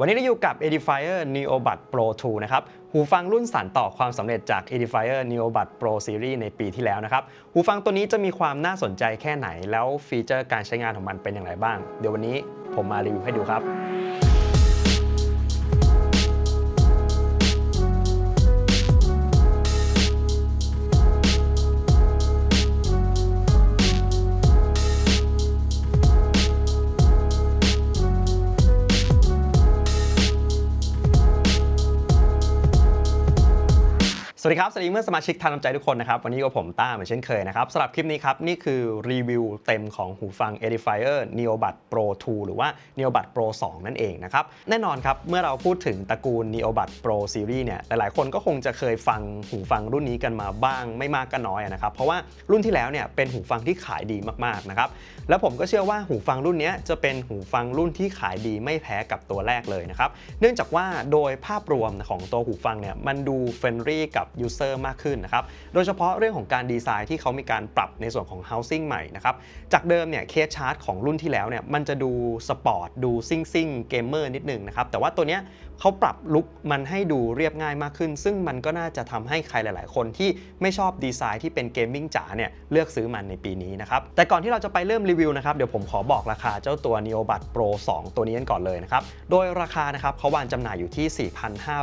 วันนี้เราอยู่กับ Edifier Neobud Pro 2 นะครับ หูฟังรุ่นสานต่อความสำเร็จจาก Edifier Neobud Pro Series ในปีที่แล้วนะครับ หูฟังตัวนี้จะมีความน่าสนใจแค่ไหน แล้วฟีเจอร์การใช้งานของมันเป็นอย่างไรบ้าง เดี๋ยววันนี้ผมมารีวิวให้ดูครับ วัสดีครับ สวัสดีเมื่อนสมาชิกทานน้ำใจทุกคนนะครับ วันนี้ก็ผมต้าเหมือนเช่นเคยนะครับสำหรับคลิปนี้ครับ นี่คือรีวิวเต็มของหูฟัง Edifier Neobud Pro 2 หรือว่า Neobud Pro 2 นั่นเองนะครับ แน่นอนครับ เมื่อเราพูดถึงตระกูล Neobud Pro Series เนี่ย หลายๆ คนก็คงจะเคยฟังหูฟังรุ่นนี้กันมาบ้างไม่มากก็น้อยนะครับ เพราะว่ารุ่นที่แล้วเนี่ยเป็นหูฟังที่ขายดีมากๆนะครับ แล้วผมก็เชื่อว่าหูฟังรุ่นนี้จะเป็นหูฟังรุ่นที่ขายดีไม่แพ้กับตัวแรกเลยนะครับ เนื่องจากว่าโดยภาพรวมของตัวหูฟังเนี่ยมันดูเฟรนลี่กับยูเซอร์มากขึ้นนะครับ โดยเฉพาะเรื่องของการดีไซน์ที่เขามีการปรับในส่วนของ housing ใหม่นะครับ จากเดิมเนี่ยเคสชาร์จของรุ่นที่แล้วเนี่ยมันจะดูสปอร์ตดูซิ่งซิ่งเกมเมอร์นิดนึงนะครับ แต่ว่าตัวเนี้ยเขาปรับลุคมันให้ดูเรียบง่ายมากขึ้น ซึ่งมันก็น่าจะทำให้ใครหลาย ๆ คนที่ไม่ชอบดีไซน์ที่เป็นเกมมิ่งจ๋าเนี่ยเลือกซื้อมันในปีนี้นะครับแต่ก่อนที่เราจะไปเริ่มรีวิวนะครับเดี๋ยวผมขอบอกราคาเจ้าตัว Neobud Pro 2 ตัวนี้กันก่อนเลยนะครับ โดยราคานะครับเขาวางจำหน่ายอยู่ที่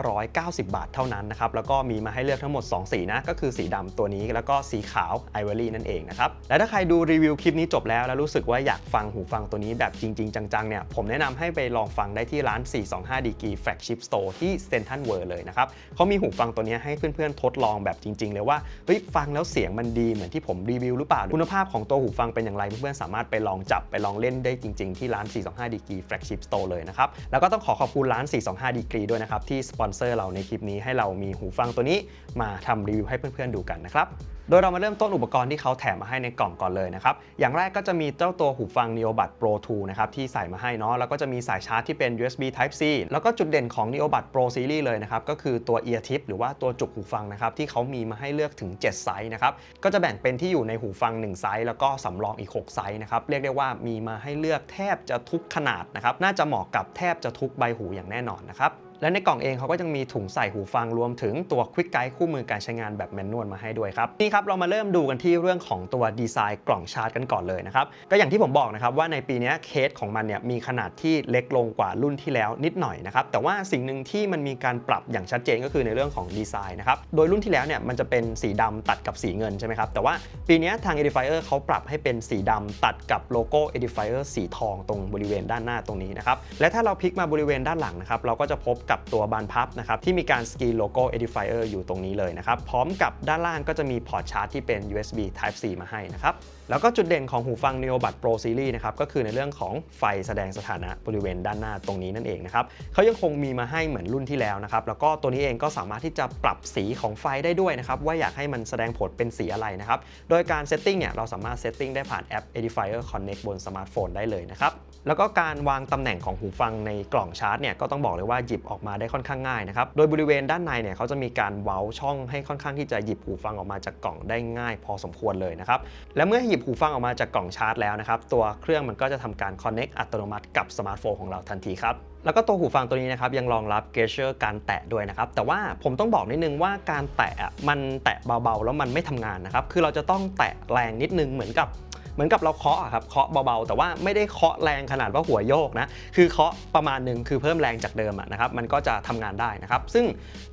4,590 บาทเท่านั้นนะครับ แล้วก็มีมาให้เลือกทั้งหมด 2 สีนะ ก็คือสีดำตัวนี้แล้วก็สีขาว Ivory นั่นเองนะครับ และถ้าใครดูรีวิวคลิปนี้จบแล้วแล้วรู้สึกว่าอยากฟังหูฟังตัวนี้แบบจริง ๆ จังๆเนี่ยผมแนะนำให้ไปลองฟังได้ที่ร้าน 425 Degree Flagship Store ที่ Central World เลยนะครับเขามีหูฟังตัวนี้ให้เพื่อนๆทดลองแบบจริง ๆ เลยว่าเฮ้ยฟังแล้วเสียงมันดีเหมือนที่ผมรีวิวหรือเปล่าคุณภาพของตัวหูฟังเป็นอย่างไรเพื่อนๆสามารถไปลองจับไปลองเล่นได้จริง ๆ ที่ร้าน 425 Degree Flagship Store เลยนะครับ แล้วก็ต้องขอขอบคุณร้าน 425 Degree ด้วยนะครับ ที่สปอนเซอร์เราในคลิปนี้ให้เรามีหูฟังตัวนี้มาทำรีวิวให้เพื่อนๆดูกันนะครับ โดยเรามาเริ่มต้นอุปกรณ์ที่เขาแถมมาให้ในกล่องก่อนเลยนะครับ อย่างแรกก็จะมีเจ้าตัวหูฟัง Neobud Pro 2 นะครับ ที่ใส่มาให้เนาะ แล้วก็จะมีสายชาร์จที่เป็น USB Type C แล้วก็จุดเด่นของ Neobud Pro Series เลยนะครับ ก็คือตัว Ear Tip หรือว่าตัวจุกหูฟังนะครับ ที่เขามีมาให้เลือกถึง 7 ไซส์นะครับ ก็จะแบ่งเป็นที่อยู่ในหูฟัง 1 ไซส์ แล้วก็สำรองอีก 6 ไซส์นะครับ เรียกได้ว่ามีมาให้เลือกแทบจะทุกขนาดนะครับ น่าจะเหมาะกับแทบจะทุกใบหูอย่างแน่นอนนะครับ และในกล่องเองเขาก็ยังมีถุงใส่หูฟังรวมถึงตัว Quick Guide คู่มือการใช้งานแบบแมนนวลมาให้ด้วยครับนี่ครับเรามาเริ่มดูกันที่เรื่องของตัวดีไซน์กล่องชาร์จกันก่อนเลยนะครับก็อย่างที่ผมบอกนะครับว่าในปีนี้เคสของมันเนี่ยมีขนาดที่เล็กลงกว่ารุ่นที่แล้วนิดหน่อยนะครับแต่ว่าสิ่งหนึ่งที่มันมีการปรับอย่างชัดเจนก็คือในเรื่องของดีไซน์นะครับโดยรุ่นที่แล้วเนี่ยมันจะเป็นสีดำตัดกับสีเงินใช่ไหมครับแต่ว่าปีนี้ทาง Edifier เขาปรับให้เป็นสีดำตัดกับโลโก้ Edifier สีทองตรงบริเวณด้านหน้าตรงนี้นะครับและถ้าเราพลิกมาบริเวณด้านหลังนะครับเราก็จะพบกับตัวบานพับนะครับที่มีการสกรีนโลโก้ Edifier อยู่ตรงนี้เลยนะครับพร้อมกับด้านล่างก็จะมีพอร์ตชาร์จที่เป็น USB Type C มาให้นะครับแล้วก็จุดเด่นของหูฟัง Neobud Pro Series นะครับก็คือในเรื่องของไฟแสดงสถานะบริเวณด้านหน้าตรงนี้นั่นเองนะครับเขายังคงมีมาให้เหมือนรุ่นที่แล้วนะครับแล้วก็ตัวนี้เองก็สามารถที่จะปรับสีของไฟได้ด้วยนะครับว่าอยากให้มันแสดงผลเป็นสีอะไรนะครับโดยการเซตติ้งเนี่ยเราสามารถเซตติ้งได้ผ่านแอป Edifier Connect บนสมาร์ทโฟนได้เลยนะครับแล้วก็การวางตำแหน่งของหูฟังในกล่องชาร์จเนี่ยก็ต้องบอกเลยว่าหยิบออกมาได้ค่อนข้างง่ายนะครับโดยบริเวณด้านในเนี่ยเขาจะมีการเว้าช่องให้ค่อนข้างที่จะหยิบหูฟังออกมาจากกล่องได้ง่าย พอสมควรเลยนะครับและเมื่อหยิบหูฟังออกมาจากกล่องชาร์จแล้วนะครับ ตัวเครื่องมันก็จะทำการ Connect อัตโนมัติกับสมาร์ทโฟนของเราทันทีครับแล้วก็ตัวหูฟังตัวนี้นะครับยังรองรับเกเชอร์การแตะด้วยนะครับ แต่ว่าผมต้องบอกนิดนึงว่าการแตะมันแตะเบาๆ แล้วมันไม่ทำงานนะครับ คือเราจะต้องแตะแรงนิดนึงเหมือนกับ เหมือนกับเราเคาะอะครับเคาะเบาๆ แต่ว่าไม่ได้เคาะแรงขนาดว่าหัวโยกนะคือเคาะประมาณหนึ่งคือเพิ่มแรงจากเดิมนะครับมันก็จะทำงานได้นะครับ ซึ่ง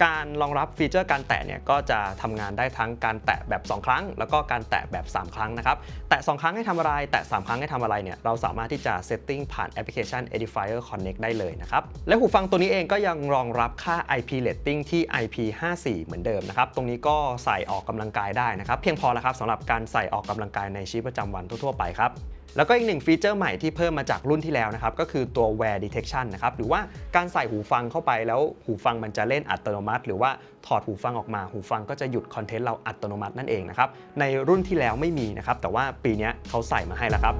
การรองรับฟีเจอร์การแตะเนี่ยก็จะทำงานได้ทั้งการแตะแบบ 2 ครั้ง แล้วก็การแตะแบบ 3 ครั้งนะครับแตะ 2 ครั้งให้ทำอะไร แตะ 3 ครั้งให้ทำอะไรเนี่ยเราสามารถที่จะเซตติ้งผ่านแอปพลิเคชัน Edifier Connect ได้เลยนะครับและหูฟังตัวนี้เองก็ยังรองรับค่า IP rating ที่ IP54 เหมือนเดิมนะครับตรงนี้ก็ใส่ออกกำลังกายได้นะครับเพียงพอแล้วครับสำหรับการใส่ออกกำลังกายในชีวิตประจำวันทั่วๆไปครับแล้วก็อีกหนึ่งฟีเจอร์ใหม่ที่เพิ่มมาจากรุ่นที่แล้วนะครับ ก็คือตัว wear detection นะครับ หรือว่าการใส่หูฟังเข้าไปแล้วหูฟังมันจะเล่นอัตโนมัติ หรือว่าถอดหูฟังออกมา หูฟังก็จะหยุดคอนเทนต์เราอัตโนมัตินั่นเองนะครับ ในรุ่นที่แล้วไม่มีนะครับ แต่ว่าปีนี้เขาใส่มาให้แล้วครับ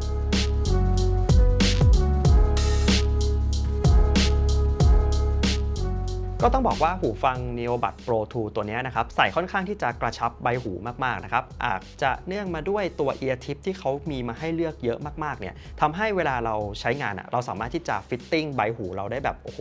ก็ต้องบอกว่าหูฟัง Neobud Pro 2 ตัวนี้นะครับ ใส่ค่อนข้างที่จะกระชับใบหูมาก ๆ นะครับ อาจจะเนื่องมาด้วยตัว ear tip ที่เขามีมาให้เลือกเยอะมาก ๆ เนี่ยทำให้เวลาเราใช้งานอะเราสามารถที่จะฟิตติ้งใบหูเราได้แบบ โอ้โห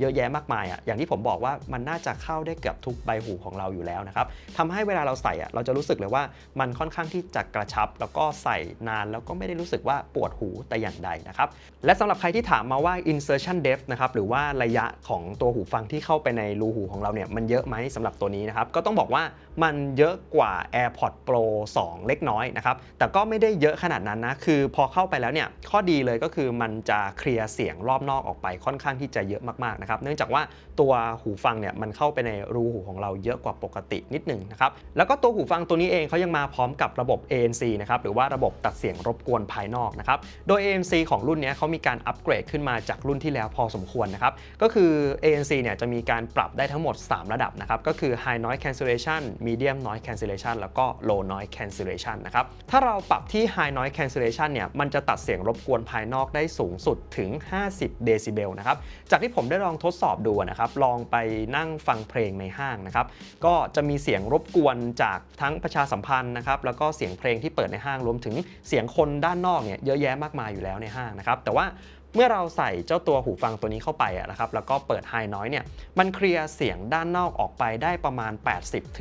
เยอะแยะมากมายอะอย่างที่ผมบอกว่ามันน่าจะเข้าได้เกือบทุกใบหูของเราอยู่แล้วนะครับทำให้เวลาเราใส่อะเราจะรู้สึกเลยว่ามันค่อนข้างที่จะกระชับ แล้วก็ใส่นานแล้วก็ไม่ได้รู้สึกว่าปวดหูแต่อย่างใดนะครับ และสำหรับใครที่ถามมาว่า insertion depth นะครับหรือว่าระยะของตัวหูฟังที่เข้าไปในรูหูของเราเนี่ยมันเยอะไหมสำหรับตัวนี้นะครับ ก็ต้องบอกว่ามันเยอะกว่า AirPods Pro 2 เล็กน้อยนะครับ แต่ก็ไม่ได้เยอะขนาดนั้นนะ คือพอเข้าไปแล้วเนี่ยข้อดีเลยก็คือมันจะเคลียร์เสียงรอบนอกออกไปค่อนข้างที่จะเยอะมากๆนะครับ เนื่องจากว่าตัวหูฟังเนี่ยมันเข้าไปในรูหูของเราเยอะกว่าปกตินิดหนึ่งนะครับ แล้วก็ตัวหูฟังตัวนี้เองเขายังมาพร้อมกับระบบ ANC นะครับหรือว่าระบบตัดเสียงรบกวนภายนอกนะครับ โดย ANC ของรุ่นนี้เขามีการอัปเกรดขึ้นมาจากรุ่นที่แล้วพอสมควรนะครับ ก็คือ ANC เนี่ยจะมีการปรับได้ทั้งหมด 3 ระดับนะครับ ก็คือ High Noise Cancellation Medium Noise Cancellation แล้วก็ Low Noise Cancellation นะครับ ถ้าเราปรับที่ High Noise Cancellation เนี่ย มันจะตัดเสียงรบกวนภายนอกได้สูงสุดถึง 50 เดซิเบลนะครับ จากที่ผมได้ลองทดสอบดูนะครับ ลองไปนั่งฟังเพลงในห้างนะครับ ก็จะมีเสียงรบกวนจากทั้งประชาสัมพันธ์นะครับ แล้วก็เสียงเพลงที่เปิดในห้าง รวมถึงเสียงคนด้านนอกเนี่ย เยอะแยะมากมายอยู่แล้วในห้างนะครับ แต่ว่า เมื่อเราใส่เจ้าตัวหูฟังตัวนี้เข้าไปนะครับ แล้วก็เปิดไฮน้อยเนี่ย มันเคลียร์เสียงด้านนอกออกไปได้ประมาณ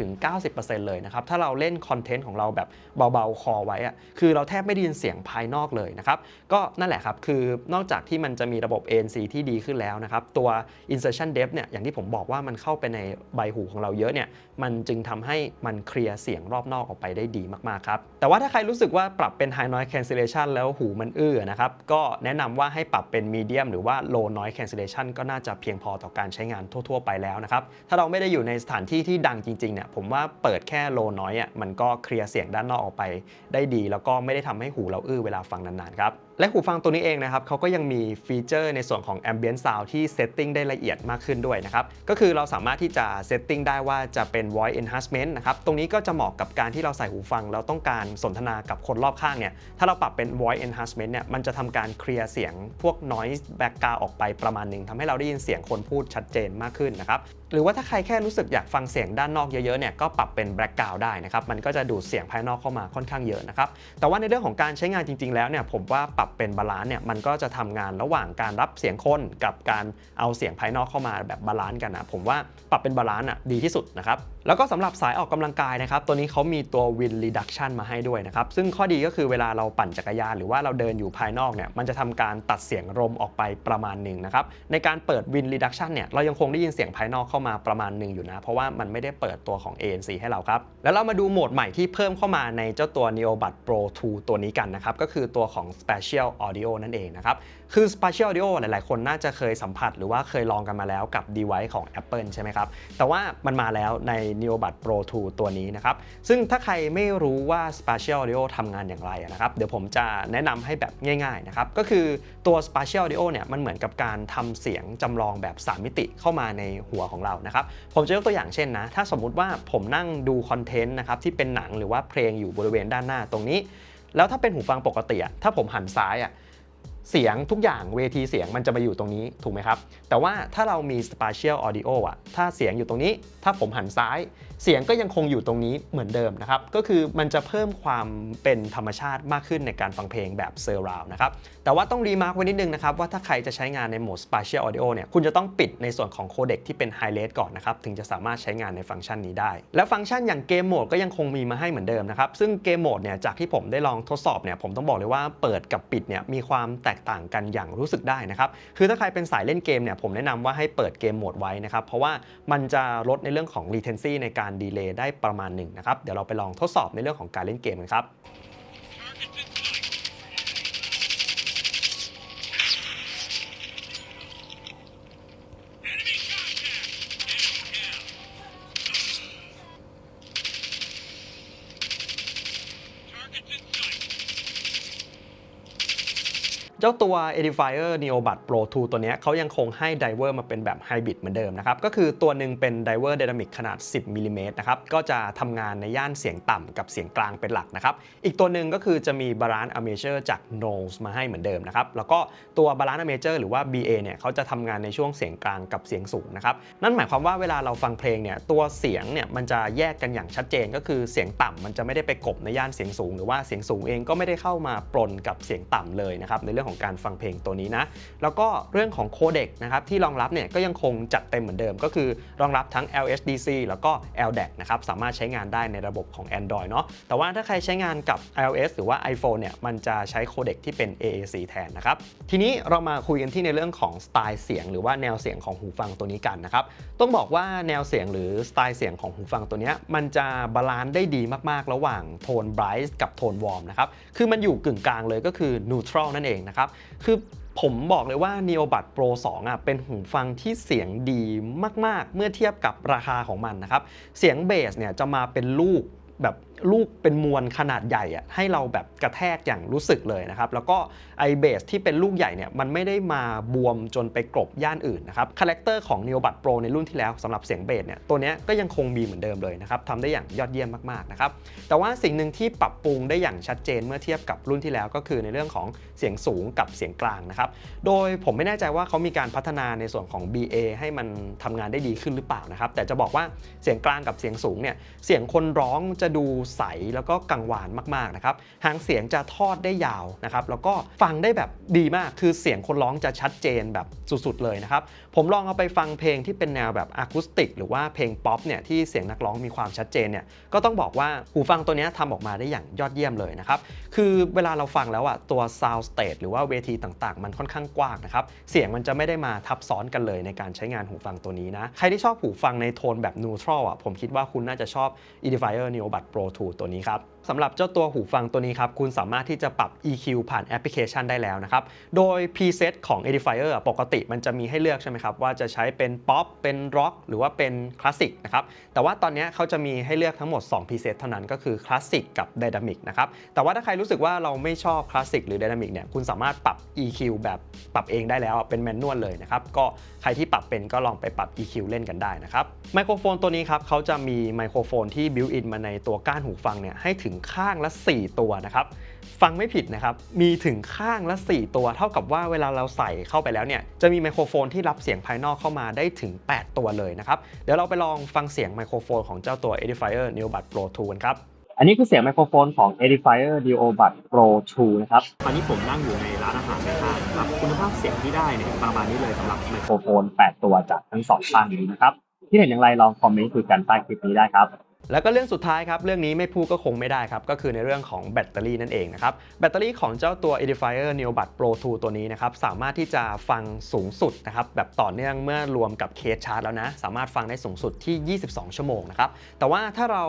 80-90%เลยนะครับ ถ้าเราเล่นคอนเทนต์ของเราแบบเบาๆ คอไว้อะคือเราแทบไม่ได้ยินเสียงภายนอกเลยนะครับ ก็นั่นแหละครับ คือนอกจากที่มันจะมีระบบ ANC ที่ดีขึ้นแล้วนะครับ ตัว insertion depth เนี่ย อย่างที่ผมบอกว่ามันเข้าไปในใบหูของเราเยอะเนี่ย มันจึงทำให้มันเคลียร์เสียงรอบนอกออกไปได้ดีมากๆครับ แต่ว่าถ้าใครรู้สึกว่าปรับเป็น high noise cancellation แล้วหูมันอื้อนะครับ ก็แนะนำว่าให้ปรับเป็น medium หรือว่า low noise cancellation ก็น่าจะเพียงพอต่อการใช้งานทั่ว ๆ ไปแล้วนะครับ ถ้าเราไม่ได้อยู่ในสถานที่ที่ดังจริงๆเนี่ยผมว่าเปิดแค่ low noise อะมันก็เคลียร์เสียงด้านนอกออกไปได้ดี แล้วก็ไม่ได้ทำให้หูเราอื้อเวลาฟังนานๆครับ และหูฟังตัวนี้เองนะครับเขาก็ยังมีฟีเจอร์ในส่วนของ Ambient Sound ที่เซตติ้งได้ละเอียดมากขึ้นด้วยนะครับ ก็คือเราสามารถที่จะเซตติ้งได้ว่าจะเป็น Voice Enhancement นะครับ ตรงนี้ก็จะเหมาะกับการที่เราใส่หูฟัง เราต้องการสนทนากับคนรอบข้างเนี่ย ถ้าเราปรับเป็น Voice Enhancement เนี่ย มันจะทำการเคลียร์เสียงพวก Noise Background ออกไปประมาณหนึ่งทำให้เราได้ยินเสียงคนพูดชัดเจนมากขึ้นนะครับ หรือว่าถ้าใครแค่รู้สึกอยากฟังเสียงด้านนอกเยอะๆเนี่ยก็ปรับเป็นแบล็กกราวได้นะครับมันก็จะดูดเสียงภายนอกเข้ามาค่อนข้างเยอะนะครับแต่ว่าในเรื่องของการใช้งานจริง ๆ แล้วเนี่ยผมว่าปรับเป็นบาลานซ์เนี่ยมันก็จะทำงานระหว่างการรับเสียงคนกับการเอาเสียงภายนอกเข้ามาแบบบาลานซ์กันนะผมว่าปรับเป็นบาลานซ์อะดีที่สุดนะครับแล้วก็สำหรับสายออกกำลังกายนะครับ ตัวนี้เขามีตัว Wind Reduction มาให้ด้วยนะครับ ซึ่งข้อดีก็คือเวลาเราปั่นจักรยาน หรือว่าเราเดินอยู่ภายนอกเนี่ย มันจะทำการตัดเสียงลมออกไปประมาณหนึ่งนะครับ ในการเปิด Wind Reduction เนี่ย เรายังคงได้ยินเสียงภายนอกเข้ามาประมาณหนึ่งอยู่นะ เพราะว่ามันไม่ได้เปิดตัวของ ANC ให้เราครับ แล้วเรามาดูโหมดใหม่ที่เพิ่มเข้ามาในเจ้าตัว Neobud Pro 2 ตัวนี้กันนะครับ ก็คือตัวของ Spatial Audio นั่นเองนะครับ คือ Spatial Audio หลาย ๆ คนน่าจะเคยสัมผัสหรือว่าเคยลองกันมาแล้วกับ device ของ Apple ใช่ไหมครับ แต่ว่ามันมาแล้วใน Neobud Pro 2 ตัวนี้นะครับ ซึ่งถ้าใครไม่รู้ว่า Spatial Audio ทำงานอย่างไรนะครับ เดี๋ยวผมจะแนะนำให้แบบง่าย ๆ นะครับ ก็คือตัว Spatial Audio เนี่ย มันเหมือนกับการทำเสียงจำลองแบบ 3 มิติเข้ามาในหัวของเรานะครับ ผมจะยกตัวอย่างเช่นนะ ถ้าสมมุติว่าผมนั่งดูคอนเทนต์นะครับที่เป็นหนังหรือว่าเพลงอยู่บริเวณด้านหน้าตรงนี้ แล้วถ้าเป็นหูฟังปกติอะถ้าผมหันซ้ายอะ เสียงทุกอย่างเวทีเสียงมันจะมาอยู่ตรงนี้ถูกไหมครับ แต่ว่าถ้าเรามี spatial audio อะถ้าเสียงอยู่ตรงนี้ ถ้าผมหันซ้าย เสียงก็ยังคงอยู่ตรงนี้เหมือนเดิมนะครับ ก็คือมันจะเพิ่มความเป็นธรรมชาติมากขึ้นในการฟังเพลงแบบ surround นะครับ แต่ว่าต้องรีมาร์กไว้นิดนึงนะครับ ว่าถ้าใครจะใช้งานในโหมด spatial audio เนี่ยคุณจะต้องปิดในส่วนของโคเด็กที่เป็น high res ก่อนนะครับถึงจะสามารถใช้งานในฟังก์ชันนี้ได้ แล้วฟังก์ชันอย่างเกมโหมดก็ยังคงมีมาให้เหมือนเดิมนะครับซึ่งเกมโหมดเนี่ยจากที่ผมได้ลองทดสอบเนี่ยผมต้องบอกเลยว่าเปิดกับปิดเนี่ยมีความแตกต่างกันอย่างรู้สึกได้นะครับคือถ้าใครเป็นสายเล่นเกมเนี่ยผมแนะนำว่าให้เปิดเกมโหมดไว้นะครับเพราะว่ามันจะลดในเรื่องของ latency ในการดีเลย์ได้ประมาณหนึ่งนะครับเดี๋ยวเราไปลองทดสอบในเรื่องของการเล่นเกมกันครับ เจ้าตัว Edifier Neobud Pro 2 ตัวนี้เขายังคงให้ไดเวอร์มาเป็นแบบไฮบริดเหมือนเดิมนะครับ ก็คือตัวหนึ่งเป็นไดเวอร์ Dynamic ขนาด 10มิลลิเมตรนะครับ ก็จะทำงานในย่านเสียงต่ำกับเสียงกลางเป็นหลักนะครับ อีกตัวหนึ่งก็คือจะมี Balance Armature จาก n o s มาให้เหมือนเดิมนะครับ แล้วก็ตัว Balance Armature หรือว่า BA เนี่ยเขาจะทำงานในช่วงเสียงกลางกับเสียงสูงนะครับ นั่นหมายความว่าเวลาเราฟังเพลงเนี่ยตัวเสียงเนี่ยมันจะแยกกันอย่างชัดเจน ก็คือเสียงต่ำมันจะไม่ได้ไปกบในย่านเสียงสูง หรือว่าเสียงสูงเองก็ไม่ได้เข้ามาปนกับเสียงต่ำเลยนะครับในเรื่องของการฟังเพลงตัวนี้นะ แล้วก็เรื่องของโคเด็กนะครับที่รองรับเนี่ยก็ยังคงจัดเต็มเหมือนเดิม ก็คือรองรับทั้ง LHDC แล้วก็ LDAC นะครับสามารถใช้งานได้ในระบบของ Android เนาะแต่ว่าถ้าใครใช้งานกับ iOS หรือว่า iPhone เนี่ยมันจะใช้โคเด็กที่เป็น AAC แทนนะครับทีนี้เรามาคุยกันที่ในเรื่องของสไตล์เสียง หรือว่าแนวเสียงของหูฟังตัวนี้กันนะครับต้องบอกว่าแนวเสียงหรือสไตล์เสียงของหูฟังตัวนี้มันจะบาลานซ์ได้ดีมากๆ ระหว่างโทนไบรท์กับโทนวอร์มนะครับคือมันอยู่กึ่งกลางเลยก็คือนูทรัลนั่นเองนะครับคือผมบอกเลยว่า Neobud Pro 2อะเป็นหูฟังที่เสียงดีมาก ๆ เมื่อเทียบกับราคาของมันนะครับ เสียงเบสเนี่ยจะมาเป็นลูก แบบลูกเป็นมวลขนาดใหญ่อะให้เราแบบกระแทกอย่างรู้สึกเลยนะครับ แล้วก็ไอเบสที่เป็นลูกใหญ่เนี่ยมันไม่ได้มาบวมจนไปกลบย่านอื่นนะครับคาแรคเตอร์ของ Neobud Pro ในรุ่นที่แล้วสำหรับเสียงเบสเนี่ยตัวเนี้ยก็ยังคงมีเหมือนเดิมเลยนะครับทำได้อย่างยอดเยี่ยมมากๆนะครับแต่ว่าสิ่งหนึ่งที่ปรับปรุงได้อย่างชัดเจนเมื่อเทียบกับรุ่นที่แล้วก็คือในเรื่องของเสียงสูงกับเสียงกลางนะครับโดยผมไม่แน่ใจว่าเขามีการพัฒนาในส่วนของ BA ให้มันทำงานได้ดีขึ้นหรือเปล่านะครับแต่จะบอกว่าเสียงกลางกับเสียงสูงเนี่ยเสียงคนร้องจะดูใสแล้วก็กังวานมากๆนะครับหางเสียงจะทอดได้ยาวนะครับแล้วก็ฟังได้แบบดีมากคือเสียงคนร้องจะชัดเจนแบบสุดๆเลยนะครับผมลองเอาไปฟังเพลงที่เป็นแนวแบบอะคูสติก หรือว่าเพลงป๊อปเนี่ยที่เสียงนักร้องมีความชัดเจนเนี่ยก็ต้องบอกว่าหูฟังตัวนี้ทำออกมาได้อย่างยอดเยี่ยมเลยนะครับคือเวลาเราฟังแล้วอะตัว sound stage หรือว่าเวทีต่างๆ มันค่อนข้างกว้างนะครับเสียงมันจะไม่ได้มาทับซ้อนกันเลยในการใช้งานหูฟังตัวนี้นะใครที่ชอบหูฟังในโทนแบบ neutral อะผมคิดว่าคุณน่าจะชอบ Edifier Buds Pro 2 ตัวนี้ครับสำหรับเจ้าตัวหูฟังตัวนี้ครับ คุณสามารถที่จะปรับ EQ ผ่านแอปพลิเคชันได้แล้วนะครับ โดย preset ของ Edifier ปกติมันจะมีให้เลือกใช่ไหมครับ ว่าจะใช้เป็นป๊อปเป็นร็อกหรือว่าเป็นคลาสสิกนะครับ แต่ว่าตอนนี้เขาจะมีให้เลือกทั้งหมด 2 preset เท่านั้นก็คือคลาสสิกกับ Dynamic นะครับ แต่ว่าถ้าใครรู้สึกว่าเราไม่ชอบคลาสสิกหรือ Dynamic เนี่ย คุณสามารถปรับ EQ แบบปรับเองได้แล้วเป็นแมนนวลเลยนะครับ ก็ใครที่ปรับเป็นก็ลองไปปรับ EQ เล่นกันได้นะครับ ไมโครโฟนตัวนี้ครับเขาจะมีไมโครโฟนที่บิวอินมาในตัวก้านหูฟังเนี่ยให้ถึงข้างละ 4 ตัวนะครับฟังไม่ผิดนะครับ มีถึงข้างละ 4 ตัว เท่ากับว่าเวลาเราใส่เข้าไปแล้วเนี่ย จะมีไมโครโฟนที่รับเสียงภายนอกเข้ามาได้ถึง 8 ตัวเลยนะครับ เดี๋ยวเราไปลองฟังเสียงไมโครโฟนของเจ้าตัว Edifier Neobud Pro 2กันครับ อันนี้คือเสียงไมโครโฟนของ Edifier Neobud Pro 2 นะครับ ตอนนี้ผมนั่งอยู่ในร้านอาหารข้างครับ คุณภาพเสียงที่ได้เนี่ยประมาณนี้เลยสำหรับไมไมโคโครรโฟน 8 ตัวจากทั้งสองข้างนี้นะครับ ที่เห็นอย่างไรลองคอมเมนต์คุยกันใต้คลิปนี้ได้ครับ แล้วก็เรื่องสุดท้ายครับ เรื่องนี้ไม่พูดก็คงไม่ได้ครับ ก็คือในเรื่องของแบตเตอรี่นั่นเองนะครับ แบตเตอรี่ของเจ้าตัว Edifier Neobud Pro 2 ตัวนี้นะครับ สามารถที่จะฟังสูงสุดนะครับ แบบต่อเนื่องเมื่อรวมกับเคสชาร์จแล้วนะ สามารถฟังได้สูงสุดที่ 22 ชั่วโมงนะครับ แต่ว่าถ้าเรา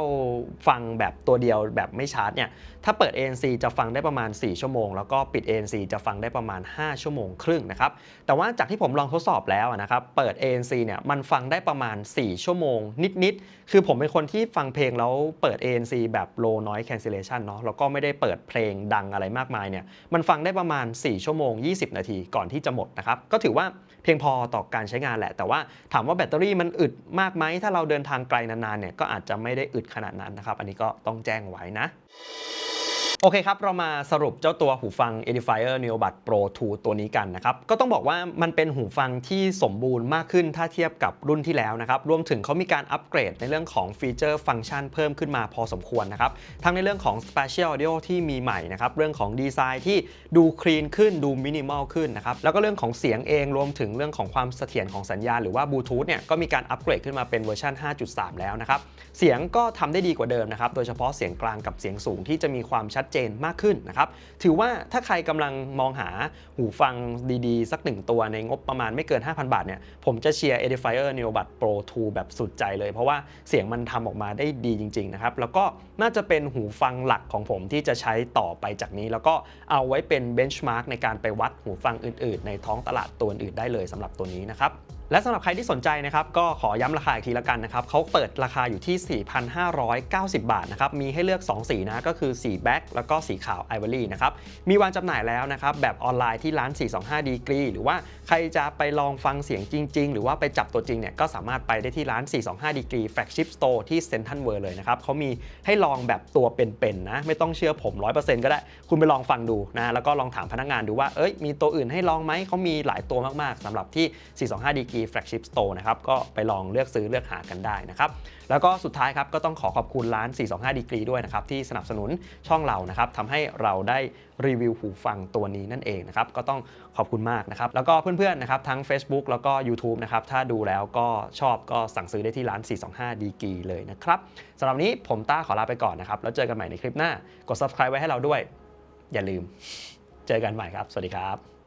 ฟังแบบตัวเดียวแบบไม่ชาร์จเนี่ย ถ้าเปิด ANC จะฟังได้ประมาณ 4 ชั่วโมง แล้วก็ปิด ANC จะฟังได้ประมาณ 5 ชั่วโมงครึ่งนะครับ แต่ว่าจากที่ผมลองทดสอบแล้วนะครับ เปิด ANC เนี่ย มันฟังได้ประมาณ 4 ชั่วโมง นิดๆ คือผมเป็นคนที่ฟังเพลงแล้วเปิด ANC แบบ low noise cancellation เนาะแล้วก็ไม่ได้เปิดเพลงดังอะไรมากมายเนี่ยมันฟังได้ประมาณ 4 ชั่วโมง 20 นาทีก่อนที่จะหมดนะครับ ก็ถือว่าเพียงพอต่อการใช้งานแหละ แต่ว่าถามว่าแบตเตอรี่มันอึดมากไหม ถ้าเราเดินทางไกลนานๆเนี่ยก็อาจจะไม่ได้อึดขนาดนั้นนะครับ อันนี้ก็ต้องแจ้งไว้นะ โอเคครับ เรามาสรุปเจ้าตัวหูฟัง Edifier Neobud Pro 2 ตัวนี้กันนะครับ ก็ต้องบอกว่ามันเป็นหูฟังที่สมบูรณ์มากขึ้นถ้าเทียบกับรุ่นที่แล้วนะครับ รวมถึงเขามีการอัปเกรดในเรื่องของฟีเจอร์ฟังก์ชันเพิ่มขึ้นมาพอสมควรนะครับ ทั้งในเรื่องของ Spatial Audio ที่มีใหม่นะครับ เรื่องของดีไซน์ที่ดูคลีนขึ้นดูมินิมอลขึ้นนะครับ แล้วก็เรื่องของเสียงเองรวมถึงเรื่องของความเสถียรของสัญญาณหรือว่าบลูทูธเนี่ยก็มีการอัปเกรดขึ้นมาเป็นเวอร์ชัน5.3 แล้วนะครับ เสียงก็ทำได้ดีกว่าเดิมนะครับ โดยเฉพาะเสียงกลางกับเสียงสูงที่จะมีความชัดเจนมากขึ้นนะครับ ถือว่าถ้าใครกำลังมองหาหูฟังดีๆ สักหนึ่งตัวในงบประมาณไม่เกิน 5,000 บาทเนี่ยผมจะเชียร์ Edifier Neobud Pro 2 แบบสุดใจเลย เพราะว่าเสียงมันทำออกมาได้ดีจริงๆนะครับ แล้วก็น่าจะเป็นหูฟังหลักของผมที่จะใช้ต่อไปจากนี้ แล้วก็เอาไว้เป็นเบนช์มาร์กในการไปวัดหูฟังอื่นๆ ในท้องตลาดตัวอื่นได้เลยสำหรับตัวนี้นะครับ และสำหรับใครที่สนใจนะครับก็ขอย้ำราคาอีกทีละกันนะครับเขาเปิดราคาอยู่ที่ 4,590 บาทนะครับมีให้เลือก 2 สีนะก็คือสีแบ็กแล้วก็สีขาวไอวอรี่นะครับมีวางจำหน่ายแล้วนะครับแบบออนไลน์ที่ร้าน 425 ดีกรี หรือว่าใครจะไปลองฟังเสียงจริง ๆ หรือว่าไปจับตัวจริงเนี่ยก็สามารถไปได้ที่ร้าน 425 ดีกรีแฟลกชิพสโตร์ที่เซ็นทรัลเวิร์เลยนะครับเขามีให้ลองแบบตัวเป็นๆนะไม่ต้องเชื่อผม 100%ก็ได้ คุณไปลองฟังดูนะแล้วก็ลองถามพนักงานดูว่าเอ้ยมีตัวอื่นให้ลองไหมเขามีหลายตัวมากๆสำหรับที่ 425 ดีกรีแฟลกชิพสโตร์นะครับก็ไปลองเลือกซื้อเลือกหากันได้นะครับแล้วก็สุดท้ายครับก็ต้องขอขอบคุณร้าน 425 ดีกรีด้วยนะครับที่สนับสนุนช่องเรานะครับทำให้เราได้รีวิวหูฟังตัวนี้นั่นเองนะครับก็ต้องขอบคุณมากนะครับแล้วก็เพื่อนๆนะครับทั้ง Facebook แล้วก็ YouTube นะครับถ้าดูแล้วก็ชอบก็สั่งซื้อได้ที่ร้าน 425 ดีกรีเลยนะครับสำหรับนนี้ผมต้าขอลาไปก่อนนะครับแล้วเจอกันใหม่ในคลิปหน้ากด subscribe ไว้ให้เราด้วย อย่าลืม เจอกันใหม่ครับ สวัสดีครับ